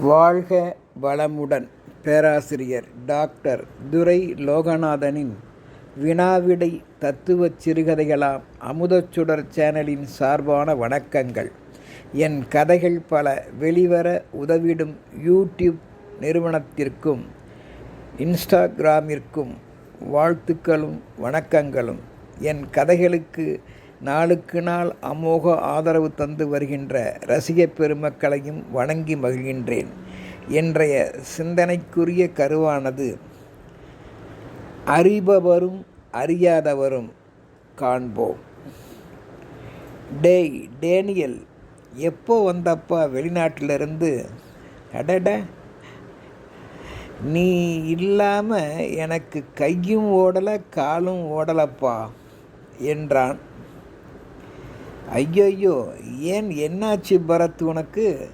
வாழ்க வளமுடன். பேராசிரியர் டாக்டர் துரை லோகநாதனின் வினாவிடை தத்துவச் சிறுகதைகளாம் அமுதச்சுடர் சேனலின் சார்பான வணக்கங்கள். என் கதைகள் பல வெளிவர உதவிடும் யூடியூப் நிறுவனத்திற்கும் இன்ஸ்டாகிராமிற்கும் வாழ்த்துக்களும் வணக்கங்களும். என் கதைகளுக்கு நாளுக்கு நாள் அமோக ஆதரவு தந்து வருகின்ற ரசிகப் பெருமக்களையும் வணங்கி மகிழ்கின்றேன். இன்றைய சிந்தனைக்குரிய கருவானது அறிபவரும் அறியாதவரும் காண்போம். டேய் டேனியல் எப்போ வந்தப்பா வெளிநாட்டிலிருந்து? அடட. நீ இல்லாமல் எனக்கு கையும் ஓடலை காலும் ஓடலப்பா என்றான் ஐயையோ ஏன் என்னாச்சு பரத் உனக்கு?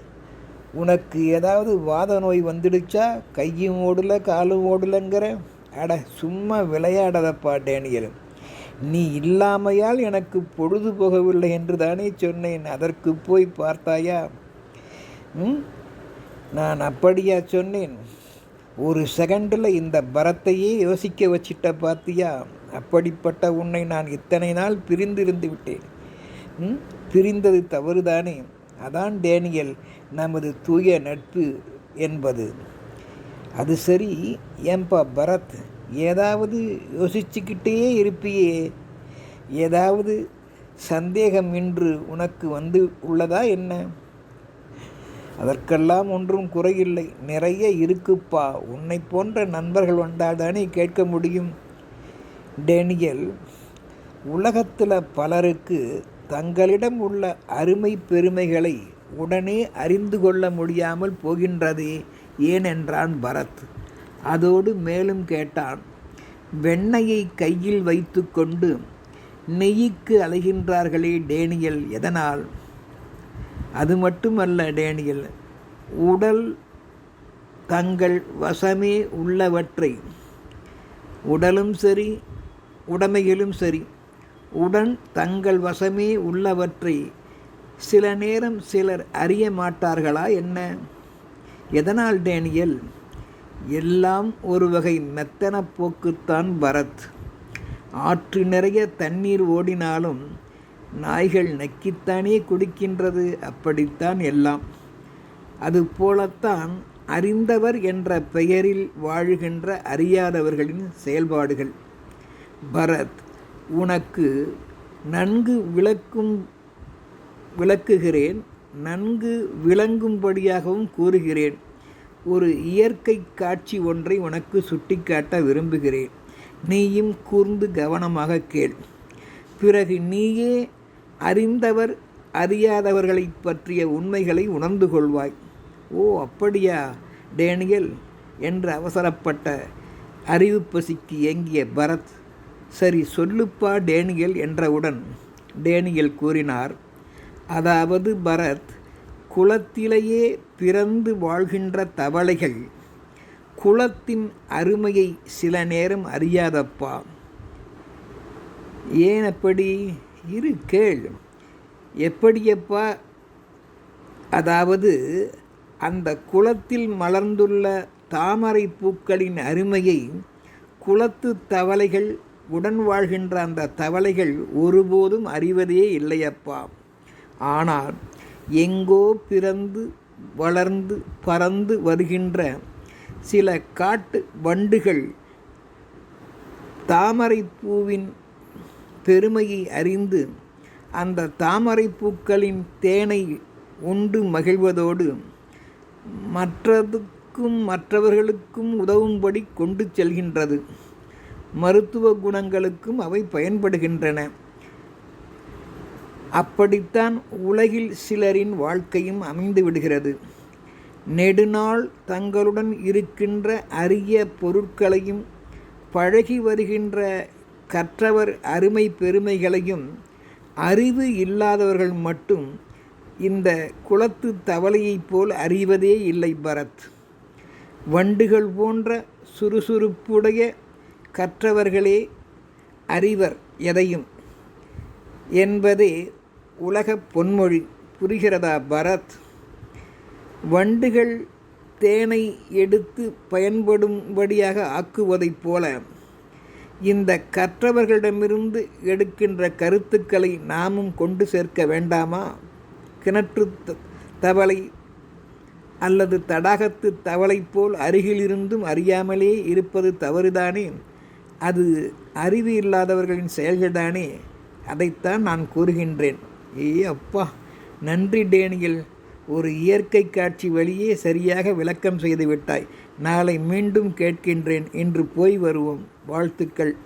உனக்கு ஏதாவது வாத நோய் வந்துடுச்சா? கையும் ஓடல காலும் ஓடலைங்கிற? அட சும்மா விளையாடாதப்பா டேனியல். நீ இல்லாமையால் எனக்கு பொழுது போகவில்லை என்று தானே சொன்னேன். அதற்கு போய் பார்த்தாயா? ம்? நான் அப்படியா சொன்னேன். ஒரு செகண்டில் இந்த பரத்தையே யோசிக்க வச்சிட்ட பார்த்தியா அப்படிப்பட்ட உன்னை நான் இத்தனை நாள் பிரிந்திருந்து விட்டேன். பிரிந்தது தவறுதானே? அதான் டேனியல் நமது தூய நட்பு என்பது. அது சரி ஏன்பா பரத் ஏதாவது யோசிச்சுக்கிட்டே இருப்பியே? ஏதாவது சந்தேகம் இன்று உனக்கு வந்து உள்ளதா என்ன? அதற்கெல்லாம் ஒன்றும் குறையில்லை. நிறைய இருக்குப்பா. உன்னை போன்ற நண்பர்கள் வந்தால்தானே கேட்க முடியும். டேனியல் உலகத்தில் பலருக்கு தங்களிடம் உள்ள அருமை பெருமைகளை உடனே அறிந்து கொள்ள முடியாமல் போகின்றதே ஏனென்றான் பரத். அதோடு மேலும் கேட்டான் வெண்ணையை கையில் வைத்து கொண்டு நெய்யுக்கு அலைகின்றார்களே டேனியல் எதனால்? அது மட்டுமல்ல டேனியல் உடல் தங்கள் வசமே உள்ளவற்றை உடலும் சரி உடைமைகளும் சரி உடன் தங்கள் வசமே உள்ளவற்றை சில நேரம் சிலர் அறிய மாட்டார்களா என்ன? எதனால் டேனியல்? எல்லாம் ஒரு வகை மெத்தன போக்குத்தான் பரத். ஆற்று நிறைய தண்ணீர் ஓடினாலும் நாய்கள் நக்கித்தானே குடிக்கின்றது அப்படித்தான் எல்லாம். அதுபோலத்தான் அறிந்தவர் என்ற பெயரில் வாழுகின்ற அறியாதவர்களின் செயல்பாடுகள். பரத் உனக்கு நன்கு விளக்கும் விளக்குகிறேன் நன்கு விளங்கும்படியாகவும் கூறுகிறேன். ஒரு இயற்கை காட்சி ஒன்றை உனக்கு சுட்டிக்காட்ட விரும்புகிறேன். நீயும் கூர்ந்து கவனமாக கேள். பிறகு நீயே அறிந்தவர் அறியாதவர்களை பற்றிய உண்மைகளை உணர்ந்து கொள்வாய். ஓ அப்படியா டேனியல்? என்று அவசரப்பட்ட அறிவு பசிக்கு இயங்கிய பரத் சரி சொல்லுப்பா டேனியல் என்றவுடன் டேனியல் கூறினார் அதாவது பரத் குளத்திலேயே பிறந்து வாழ்கின்ற தவளைகள் குளத்தின் அருமையை சில நேரம் அறியாதப்பா. ஏன் அப்படி? இரு கேள். எப்படியப்பா? அதாவது அந்த குளத்தில் மலர்ந்துள்ள தாமரை பூக்களின் அருமையை குளத்து தவளைகள் உடன் வாழ்கின்ற அந்த தவளைகள் ஒருபோதும் அறிவதே இல்லையப்பா. ஆனால் எங்கோ பிறந்து வளர்ந்து பறந்து வருகின்ற சில காட்டு வண்டுகள் தாமரை பூவின் பெருமையை அறிந்து அந்த தாமரை பூக்களின் தேனை உண்டு மகிழ்வதோடு மற்றதுக்கும் மற்றவர்களுக்கும் உதவும்படி கொண்டு செல்கின்றது. மருத்துவ குணங்களுக்கும் அவை பயன்படுகின்றன. அப்படித்தான் உலகில் சிலரின் வாழ்க்கையும் அமைந்து விடுகிறது. நெடுநாள் தங்களுடன் இருக்கின்ற அரிய பொருட்களையும் பழகி வருகின்ற கற்றவர் அருமை பெருமைகளையும் அறிவு இல்லாதவர்கள் மட்டும் இந்த குளத்து தவளையைப் போல் அறிவதே இல்லை பரத். வண்டுகள் போன்ற சுறுசுறுப்புடைய கற்றவர்களே அறிவர் எதையும் என்பதே உலகப் பொன்மொழி. புரிகிறதா பரத்? வண்டுகள் தேனை எடுத்து பயன்படும்படியாக ஆக்குவதைப் போல இந்த கற்றவர்களிடமிருந்து எடுக்கின்ற கருத்துக்களை நாமும் கொண்டு சேர்க்க வேண்டாமா? கிணற்று த- தவளை அல்லது தடாகத்து தவளை போல் அருகிலிருந்தும் அறியாமலே இருப்பது தவறுதானே? அது அறிவு இல்லாதவர்களின் செயல்கள்தானே அதைத்தான் நான் கூறுகின்றேன். ஏ அப்பா நன்றி டேனியல். ஒரு இயற்கை காட்சி வழியே சரியாக விளக்கம் செய்து விட்டாய். நாளை மீண்டும் கேட்கின்றேன் இன்று போய் வருவோம். வாழ்த்துக்கள்.